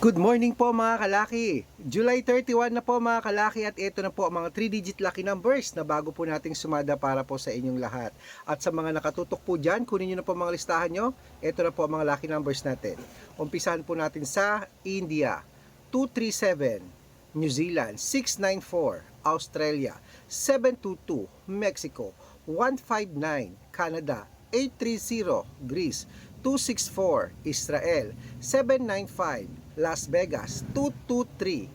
Good morning po mga kalaki. July 31 na po mga kalaki at ito na po ang mga 3-digit lucky numbers na bago po nating sumada para po sa inyong lahat. At sa mga nakatutok po dyan, kunin nyo na po mga listahan nyo. Ito na po ang mga lucky numbers natin. Umpisahan po natin sa India, 237, New Zealand, 694, Australia, 722, Mexico, 159, Canada, 830, Greece, 264, Israel, 795, Las Vegas, 223,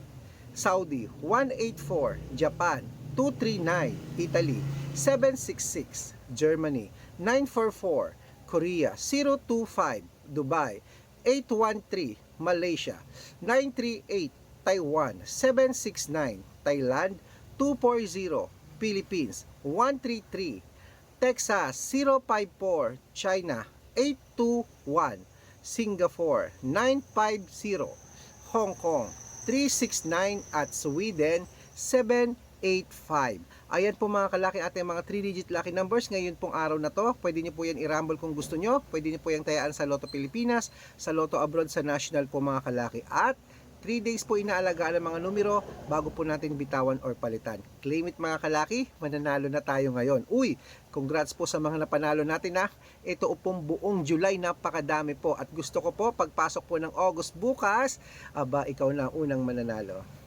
Saudi, 184, Japan, 239, Italy, 766, Germany, 944, Korea, 025, Dubai, 813, Malaysia, 938, Taiwan, 769, Thailand, 240, Philippines, 133, Texas 054, China 821, Singapore 950, Hong Kong 369 at Sweden 785. Ayan po mga kalaki ating mga 3-digit lucky numbers ngayon pong araw na to. Pwede niyo po yan i-rumble kung gusto nyo. Pwede niyo po yan tayaan sa Lotto Pilipinas, sa Lotto Abroad, sa National po mga kalaki. At 3 days po inaalagaan ang mga numero bago po natin bitawan or palitan. Claim it mga kalaki, mananalo na tayo ngayon. Uy, congrats po sa mga napanalo natin ha. Ito pong buong July, napakadami po. At gusto ko po, pagpasok po ng August bukas, aba, ikaw na ang unang mananalo.